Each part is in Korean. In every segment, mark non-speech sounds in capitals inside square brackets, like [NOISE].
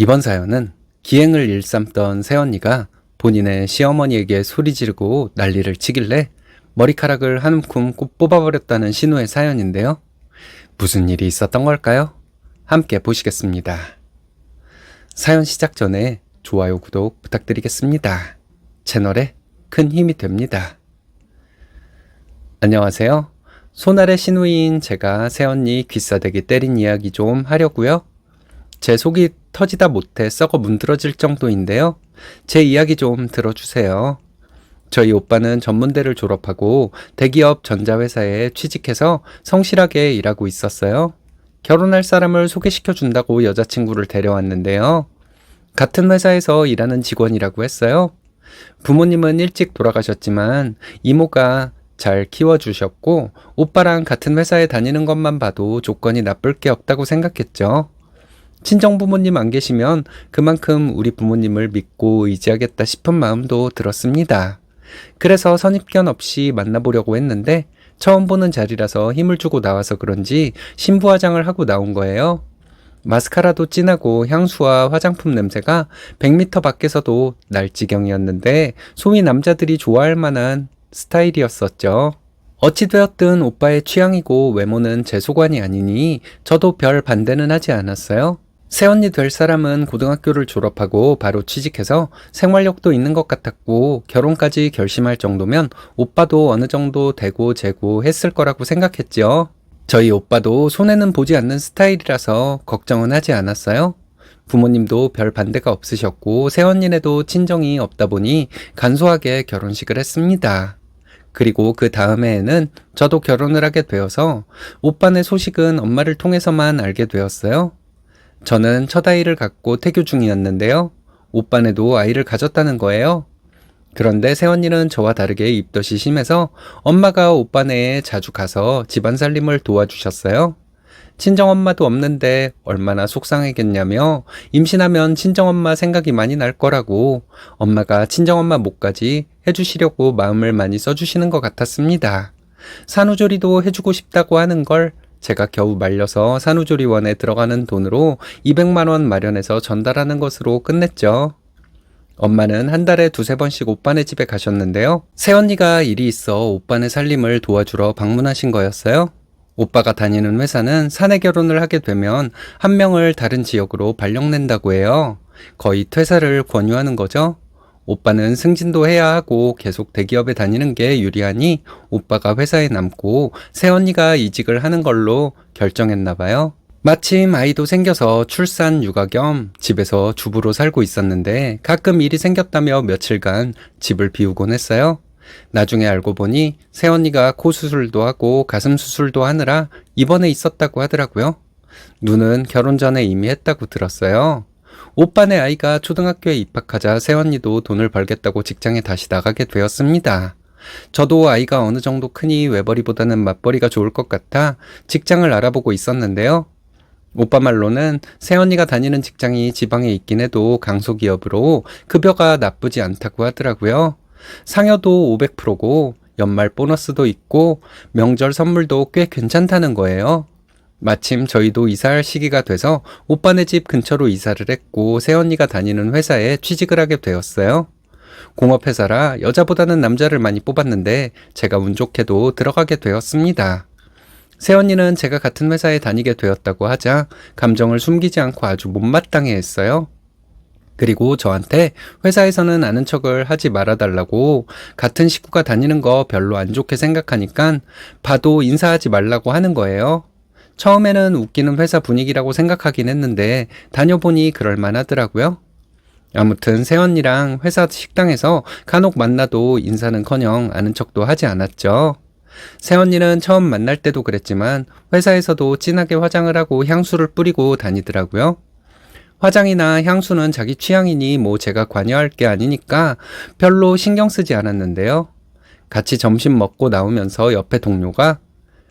이번 사연은 기행을 일삼던 새언니가 본인의 시어머니에게 소리 지르고 난리를 치길래 머리카락을 한 움큼 꼭 뽑아버렸다는 신우의 사연인데요. 무슨 일이 있었던 걸까요? 함께 보시겠습니다. 사연 시작 전에 좋아요, 구독 부탁드리겠습니다. 채널에 큰 힘이 됩니다. 안녕하세요. 소날의 신우인 제가 새언니 귀싸대기 때린 이야기 좀 하려고요. 제 속이 터지다 못해 썩어 문드러질 정도인데요. 제 이야기 좀 들어주세요. 저희 오빠는 전문대를 졸업하고 대기업 전자회사에 취직해서 성실하게 일하고 있었어요. 결혼할 사람을 소개시켜 준다고 여자친구를 데려왔는데요. 같은 회사에서 일하는 직원이라고 했어요. 부모님은 일찍 돌아가셨지만 이모가 잘 키워주셨고 오빠랑 같은 회사에 다니는 것만 봐도 조건이 나쁠 게 없다고 생각했죠. 친정 부모님 안 계시면 그만큼 우리 부모님을 믿고 의지하겠다 싶은 마음도 들었습니다. 그래서 선입견 없이 만나보려고 했는데 처음 보는 자리라서 힘을 주고 나와서 그런지 신부 화장을 하고 나온 거예요. 마스카라도 진하고 향수와 화장품 냄새가 100m 밖에서도 날 지경이었는데 소위 남자들이 좋아할 만한 스타일이었었죠. 어찌되었든 오빠의 취향이고 외모는 제 소관이 아니니 저도 별 반대는 하지 않았어요. 새언니 될 사람은 고등학교를 졸업하고 바로 취직해서 생활력도 있는 것 같았고 결혼까지 결심할 정도면 오빠도 어느 정도 되고 재고 했을 거라고 생각했죠. 저희 오빠도 손해는 보지 않는 스타일이라서 걱정은 하지 않았어요. 부모님도 별 반대가 없으셨고 새언니네도 친정이 없다 보니 간소하게 결혼식을 했습니다. 그리고 그 다음 해에는 저도 결혼을 하게 되어서 오빠네 소식은 엄마를 통해서만 알게 되었어요. 저는 첫 아이를 갖고 태교 중이었는데요. 오빠네도 아이를 가졌다는 거예요. 그런데 새언니는 저와 다르게 입덧이 심해서 엄마가 오빠네에 자주 가서 집안 살림을 도와주셨어요. 친정엄마도 없는데 얼마나 속상했겠냐며 임신하면 친정엄마 생각이 많이 날 거라고 엄마가 친정엄마 목까지 해주시려고 마음을 많이 써주시는 것 같았습니다. 산후조리도 해주고 싶다고 하는 걸 제가 겨우 말려서 산후조리원에 들어가는 돈으로 200만원 마련해서 전달하는 것으로 끝냈죠. 엄마는 한 달에 두세 번씩 오빠네 집에 가셨는데요. 새언니가 일이 있어 오빠네 살림을 도와주러 방문하신 거였어요. 오빠가 다니는 회사는 사내 결혼을 하게 되면 한 명을 다른 지역으로 발령낸다고 해요. 거의 퇴사를 권유하는 거죠. 오빠는 승진도 해야 하고 계속 대기업에 다니는 게 유리하니 오빠가 회사에 남고 새언니가 이직을 하는 걸로 결정했나 봐요. 마침 아이도 생겨서 출산 육아 겸 집에서 주부로 살고 있었는데 가끔 일이 생겼다며 며칠간 집을 비우곤 했어요. 나중에 알고 보니 새언니가 코 수술도 하고 가슴 수술도 하느라 입원해 있었다고 하더라고요. 눈은 결혼 전에 이미 했다고 들었어요. 오빠네 아이가 초등학교에 입학하자 새언니도 돈을 벌겠다고 직장에 다시 나가게 되었습니다. 저도 아이가 어느 정도 크니 외벌이보다는 맞벌이가 좋을 것 같아 직장을 알아보고 있었는데요. 오빠 말로는 새언니가 다니는 직장이 지방에 있긴 해도 강소기업으로 급여가 나쁘지 않다고 하더라고요. 상여도 500%고 연말 보너스도 있고 명절 선물도 꽤 괜찮다는 거예요. 마침 저희도 이사할 시기가 돼서 오빠네 집 근처로 이사를 했고 새언니가 다니는 회사에 취직을 하게 되었어요. 공업회사라 여자보다는 남자를 많이 뽑았는데 제가 운 좋게도 들어가게 되었습니다. 새언니는 제가 같은 회사에 다니게 되었다고 하자 감정을 숨기지 않고 아주 못마땅해 했어요. 그리고 저한테 회사에서는 아는 척을 하지 말아달라고 같은 식구가 다니는 거 별로 안 좋게 생각하니까 봐도 인사하지 말라고 하는 거예요. 처음에는 웃기는 회사 분위기라고 생각하긴 했는데 다녀보니 그럴만 하더라고요. 아무튼 새언니랑 회사 식당에서 간혹 만나도 인사는커녕 아는 척도 하지 않았죠. 새언니는 처음 만날 때도 그랬지만 회사에서도 진하게 화장을 하고 향수를 뿌리고 다니더라고요. 화장이나 향수는 자기 취향이니 뭐 제가 관여할 게 아니니까 별로 신경 쓰지 않았는데요. 같이 점심 먹고 나오면서 옆에 동료가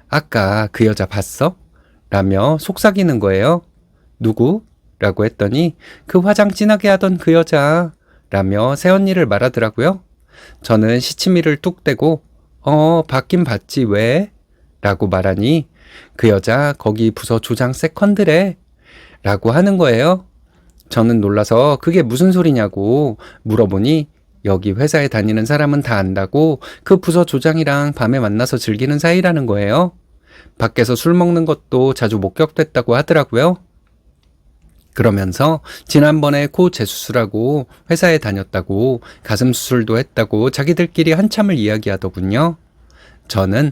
아까 그 여자 봤어? 라며 속삭이는 거예요. 누구? 라고 했더니 그 화장 진하게 하던 그 여자 라며 새언니를 말하더라고요. 저는 시치미를 뚝 떼고 어 받긴 받지 왜? 라고 말하니 그 여자 거기 부서 조장 세컨드래 라고 하는 거예요. 저는 놀라서 그게 무슨 소리냐고 물어보니 여기 회사에 다니는 사람은 다 안다고 그 부서 조장이랑 밤에 만나서 즐기는 사이라는 거예요. 밖에서 술 먹는 것도 자주 목격됐다고 하더라고요. 그러면서 지난번에 코 재수술하고 회사에 다녔다고 가슴 수술도 했다고 자기들끼리 한참을 이야기하더군요. 저는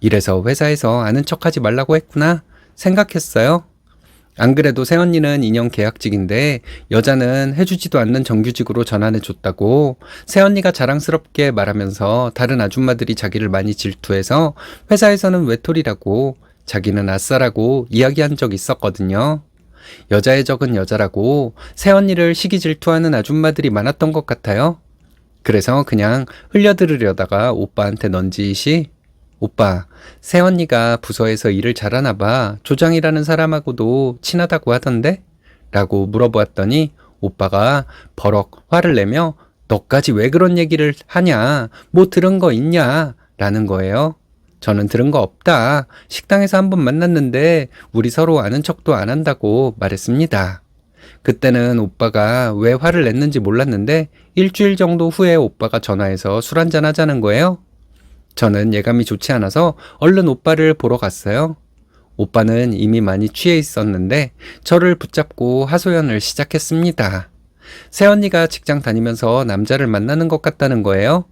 이래서 회사에서 아는 척하지 말라고 했구나 생각했어요. 안 그래도 새언니는 2년 계약직인데 여자는 해주지도 않는 정규직으로 전환해줬다고 새언니가 자랑스럽게 말하면서 다른 아줌마들이 자기를 많이 질투해서 회사에서는 외톨이라고 자기는 아싸라고 이야기한 적 있었거든요. 여자의 적은 여자라고 새언니를 시기 질투하는 아줌마들이 많았던 것 같아요. 그래서 그냥 흘려들으려다가 오빠한테 넌지시 오빠, 새언니가 부서에서 일을 잘하나 봐. 조장이라는 사람하고도 친하다고 하던데? 라고 물어보았더니 오빠가 버럭 화를 내며 너까지 왜 그런 얘기를 하냐? 뭐 들은 거 있냐? 라는 거예요. 저는 들은 거 없다. 식당에서 한 번 만났는데 우리 서로 아는 척도 안 한다고 말했습니다. 그때는 오빠가 왜 화를 냈는지 몰랐는데 일주일 정도 후에 오빠가 전화해서 술 한잔 하자는 거예요. 저는 예감이 좋지 않아서 얼른 오빠를 보러 갔어요. 오빠는 이미 많이 취해 있었는데 저를 붙잡고 하소연을 시작했습니다. 새언니가 직장 다니면서 남자를 만나는 것 같다는 거예요.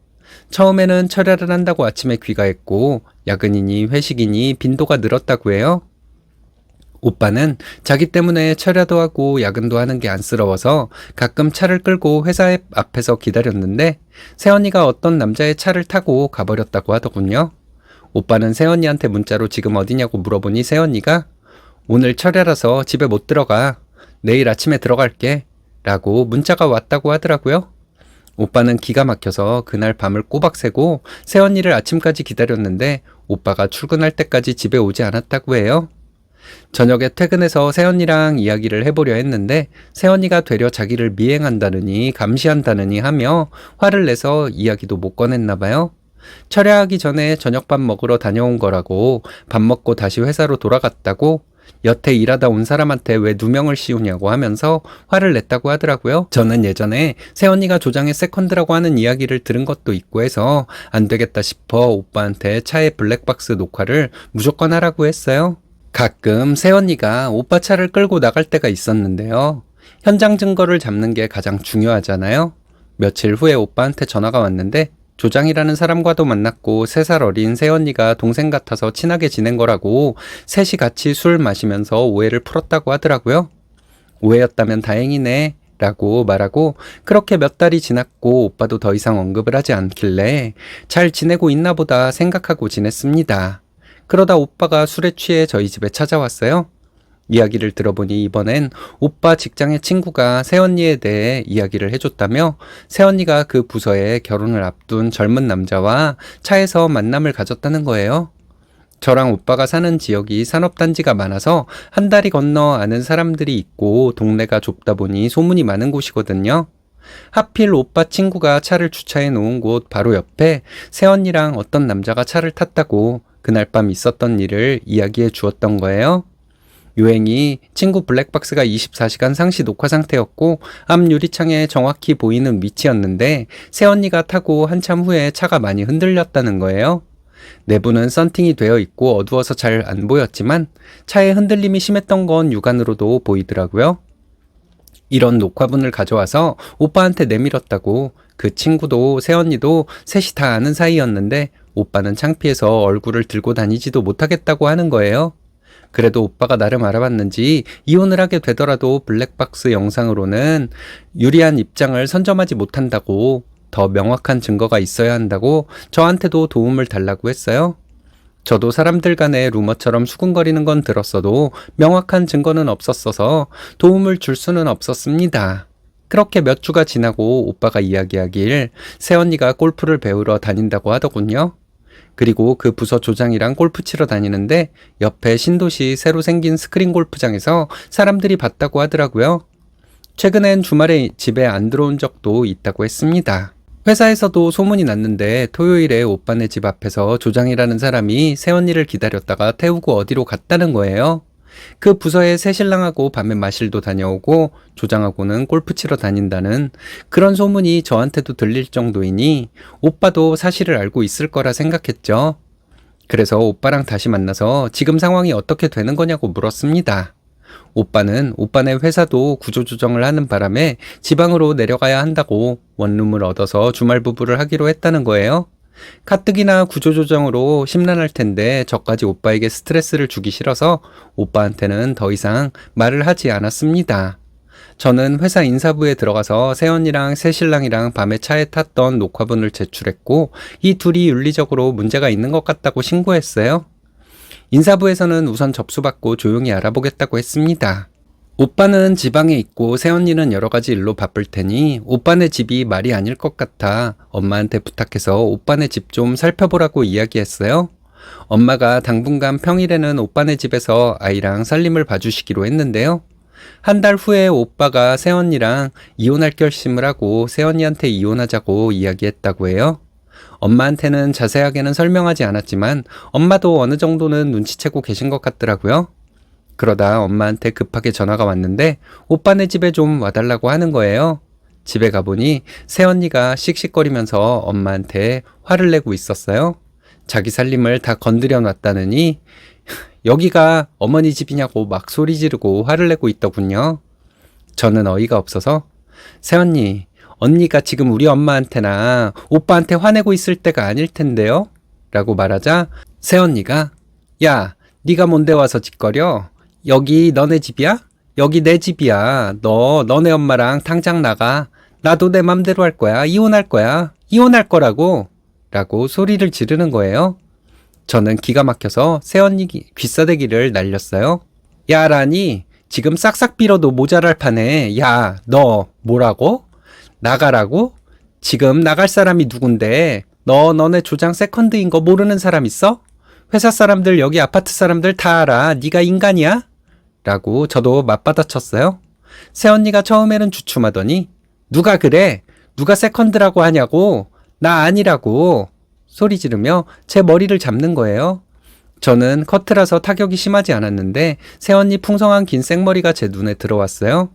처음에는 철야를 한다고 아침에 귀가했고 야근이니 회식이니 빈도가 늘었다고 해요. 오빠는 자기 때문에 철야도 하고 야근도 하는 게 안쓰러워서 가끔 차를 끌고 회사 앞에서 기다렸는데 새언니가 어떤 남자의 차를 타고 가버렸다고 하더군요. 오빠는 새언니한테 문자로 지금 어디냐고 물어보니 새언니가 오늘 철야라서 집에 못 들어가. 내일 아침에 들어갈게. 라고 문자가 왔다고 하더라고요. 오빠는 기가 막혀서 그날 밤을 꼬박 새고 새언니를 아침까지 기다렸는데 오빠가 출근할 때까지 집에 오지 않았다고 해요. 저녁에 퇴근해서 새언니랑 이야기를 해보려 했는데 새언니가 되려 자기를 미행한다느니 감시한다느니 하며 화를 내서 이야기도 못 꺼냈나 봐요. 철야하기 전에 저녁밥 먹으러 다녀온 거라고 밥 먹고 다시 회사로 돌아갔다고 여태 일하다 온 사람한테 왜 누명을 씌우냐고 하면서 화를 냈다고 하더라고요. 저는 예전에 새언니가 조장의 세컨드라고 하는 이야기를 들은 것도 있고 해서 안 되겠다 싶어 오빠한테 차에 블랙박스 녹화를 무조건 하라고 했어요. 가끔 새언니가 오빠 차를 끌고 나갈 때가 있었는데요. 현장 증거를 잡는 게 가장 중요하잖아요. 며칠 후에 오빠한테 전화가 왔는데 조장이라는 사람과도 만났고 세살 어린 새언니가 동생 같아서 친하게 지낸 거라고 셋이 같이 술 마시면서 오해를 풀었다고 하더라고요. 오해였다면 다행이네. 라고 말하고 그렇게 몇 달이 지났고 오빠도 더 이상 언급을 하지 않길래 잘 지내고 있나 보다 생각하고 지냈습니다. 그러다 오빠가 술에 취해 저희 집에 찾아왔어요. 이야기를 들어보니 이번엔 오빠 직장의 친구가 새언니에 대해 이야기를 해줬다며 새언니가 그 부서에 결혼을 앞둔 젊은 남자와 차에서 만남을 가졌다는 거예요. 저랑 오빠가 사는 지역이 산업단지가 많아서 한 다리 건너 아는 사람들이 있고 동네가 좁다 보니 소문이 많은 곳이거든요. 하필 오빠 친구가 차를 주차해 놓은 곳 바로 옆에 새언니랑 어떤 남자가 차를 탔다고 그날 밤 있었던 일을 이야기해 주었던 거예요. 요행이 친구 블랙박스가 24시간 상시 녹화 상태였고 앞 유리창에 정확히 보이는 위치였는데 새언니가 타고 한참 후에 차가 많이 흔들렸다는 거예요. 내부는 썬팅이 되어 있고 어두워서 잘 안 보였지만 차의 흔들림이 심했던 건 육안으로도 보이더라고요. 이런 녹화분을 가져와서 오빠한테 내밀었다고 그 친구도 새언니도 셋이 다 아는 사이였는데 오빠는 창피해서 얼굴을 들고 다니지도 못하겠다고 하는 거예요. 그래도 오빠가 나름 알아봤는지 이혼을 하게 되더라도 블랙박스 영상으로는 유리한 입장을 선점하지 못한다고 더 명확한 증거가 있어야 한다고 저한테도 도움을 달라고 했어요. 저도 사람들 간의 루머처럼 수군거리는 건 들었어도 명확한 증거는 없었어서 도움을 줄 수는 없었습니다. 그렇게 몇 주가 지나고 오빠가 이야기하길 새언니가 골프를 배우러 다닌다고 하더군요. 그리고 그 부서 조장이랑 골프 치러 다니는데 옆에 신도시 새로 생긴 스크린 골프장에서 사람들이 봤다고 하더라고요. 최근엔 주말에 집에 안 들어온 적도 있다고 했습니다. 회사에서도 소문이 났는데 토요일에 오빠네 집 앞에서 조장이라는 사람이 새언니를 기다렸다가 태우고 어디로 갔다는 거예요. 그 부서에 새신랑하고 밤에 마실도 다녀오고 조장하고는 골프 치러 다닌다는 그런 소문이 저한테도 들릴 정도이니 오빠도 사실을 알고 있을 거라 생각했죠. 그래서 오빠랑 다시 만나서 지금 상황이 어떻게 되는 거냐고 물었습니다. 오빠는 오빠네 회사도 구조조정을 하는 바람에 지방으로 내려가야 한다고 원룸을 얻어서 주말 부부를 하기로 했다는 거예요. 가뜩이나 구조조정으로 심란할 텐데 저까지 오빠에게 스트레스를 주기 싫어서 오빠한테는 더 이상 말을 하지 않았습니다. 저는 회사 인사부에 들어가서 새언니랑 새신랑이랑 밤에 차에 탔던 녹화본을 제출했고 이 둘이 윤리적으로 문제가 있는 것 같다고 신고했어요. 인사부에서는 우선 접수받고 조용히 알아보겠다고 했습니다. 오빠는 지방에 있고 새언니는 여러 가지 일로 바쁠 테니 오빠네 집이 말이 아닐 것 같아 엄마한테 부탁해서 오빠네 집 좀 살펴보라고 이야기했어요. 엄마가 당분간 평일에는 오빠네 집에서 아이랑 살림을 봐주시기로 했는데요. 한 달 후에 오빠가 새언니랑 이혼할 결심을 하고 새언니한테 이혼하자고 이야기했다고 해요. 엄마한테는 자세하게는 설명하지 않았지만 엄마도 어느 정도는 눈치채고 계신 것 같더라고요. 그러다 엄마한테 급하게 전화가 왔는데 오빠네 집에 좀 와달라고 하는 거예요. 집에 가보니 새언니가 씩씩거리면서 엄마한테 화를 내고 있었어요. 자기 살림을 다 건드려 놨다느니 [LAUGHS] 여기가 어머니 집이냐고 막 소리 지르고 화를 내고 있더군요. 저는 어이가 없어서 새언니, 언니가 지금 우리 엄마한테나 오빠한테 화내고 있을 때가 아닐 텐데요? 라고 말하자 새언니가 야, 네가 뭔데 와서 짓거려? 여기 너네 집이야? 여기 내 집이야. 너, 너네 엄마랑 당장 나가. 나도 내 맘대로 할 거야. 이혼할 거야. 이혼할 거라고. 라고 소리를 지르는 거예요. 저는 기가 막혀서 새언니 기- 귀싸대기를 날렸어요. 야, 라니, 지금 싹싹 빌어도 모자랄 판에, 야, 너, 뭐라고? 나가라고? 지금 나갈 사람이 누군데? 너, 너네 조장 세컨드인 거 모르는 사람 있어? 회사 사람들, 여기 아파트 사람들 다 알아. 네가 인간이야? 라고 저도 맞받아쳤어요. 새언니가 처음에는 주춤하더니, 누가 그래? 누가 세컨드라고 하냐고? 나 아니라고. 소리 지르며 제 머리를 잡는 거예요. 저는 커트라서 타격이 심하지 않았는데 새언니 풍성한 긴 생머리가 제 눈에 들어왔어요.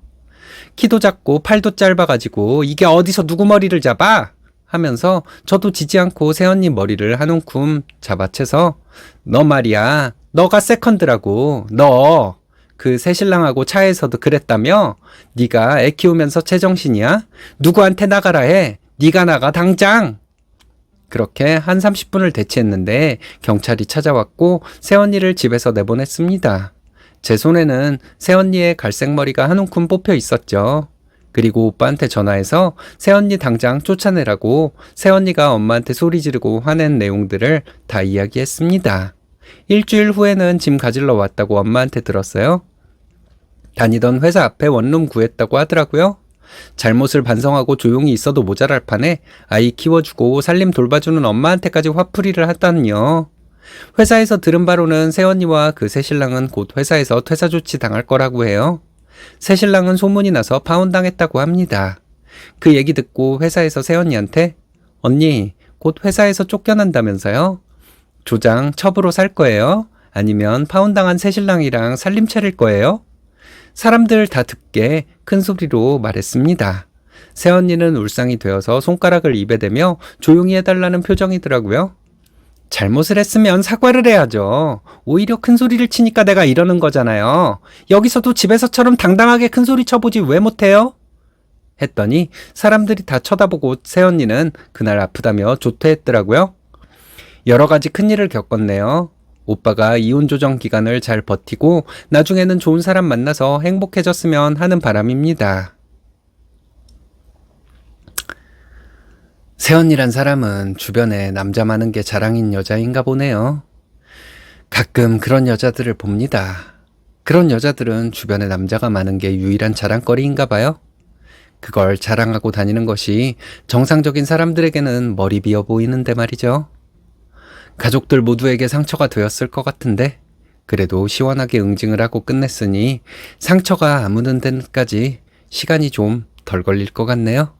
키도 작고 팔도 짧아가지고 이게 어디서 누구 머리를 잡아? 하면서 저도 지지 않고 새언니 머리를 한 움큼 잡아채서 너 말이야 너가 세컨드라고 너 그 새신랑하고 차에서도 그랬다며 네가 애 키우면서 제정신이야 누구한테 나가라 해 네가 나가 당장 그렇게 한 30분을 대치했는데 경찰이 찾아왔고 새언니를 집에서 내보냈습니다. 제 손에는 새언니의 갈색 머리가 한 움큼 뽑혀 있었죠. 그리고 오빠한테 전화해서 새언니 당장 쫓아내라고 새언니가 엄마한테 소리 지르고 화낸 내용들을 다 이야기했습니다. 일주일 후에는 짐 가질러 왔다고 엄마한테 들었어요. 다니던 회사 앞에 원룸 구했다고 하더라고요. 잘못을 반성하고 조용히 있어도 모자랄 판에 아이 키워주고 살림 돌봐주는 엄마한테까지 화풀이를 하다니요. 회사에서 들은 바로는 새언니와 그 새신랑은 곧 회사에서 퇴사 조치 당할 거라고 해요. 새신랑은 소문이 나서 파혼당했다고 합니다. 그 얘기 듣고 회사에서 새언니한테 언니 곧 회사에서 쫓겨난다면서요? 조장 첩으로 살 거예요? 아니면 파혼당한 새신랑이랑 살림 차릴 거예요? 사람들 다 듣게 큰 소리로 말했습니다. 새언니는 울상이 되어서 손가락을 입에 대며 조용히 해달라는 표정이더라고요. 잘못을 했으면 사과를 해야죠. 오히려 큰 소리를 치니까 내가 이러는 거잖아요. 여기서도 집에서처럼 당당하게 큰 소리 쳐보지 왜 못해요? 했더니 사람들이 다 쳐다보고 새언니는 그날 아프다며 조퇴했더라고요. 여러 가지 큰일을 겪었네요. 오빠가 이혼 조정 기간을 잘 버티고 나중에는 좋은 사람 만나서 행복해졌으면 하는 바람입니다. 세언니란 사람은 주변에 남자 많은 게 자랑인 여자인가 보네요. 가끔 그런 여자들을 봅니다. 그런 여자들은 주변에 남자가 많은 게 유일한 자랑거리인가 봐요. 그걸 자랑하고 다니는 것이 정상적인 사람들에게는 머리 비어 보이는데 말이죠. 가족들 모두에게 상처가 되었을 것 같은데 그래도 시원하게 응징을 하고 끝냈으니 상처가 아무는 데까지 시간이 좀 덜 걸릴 것 같네요.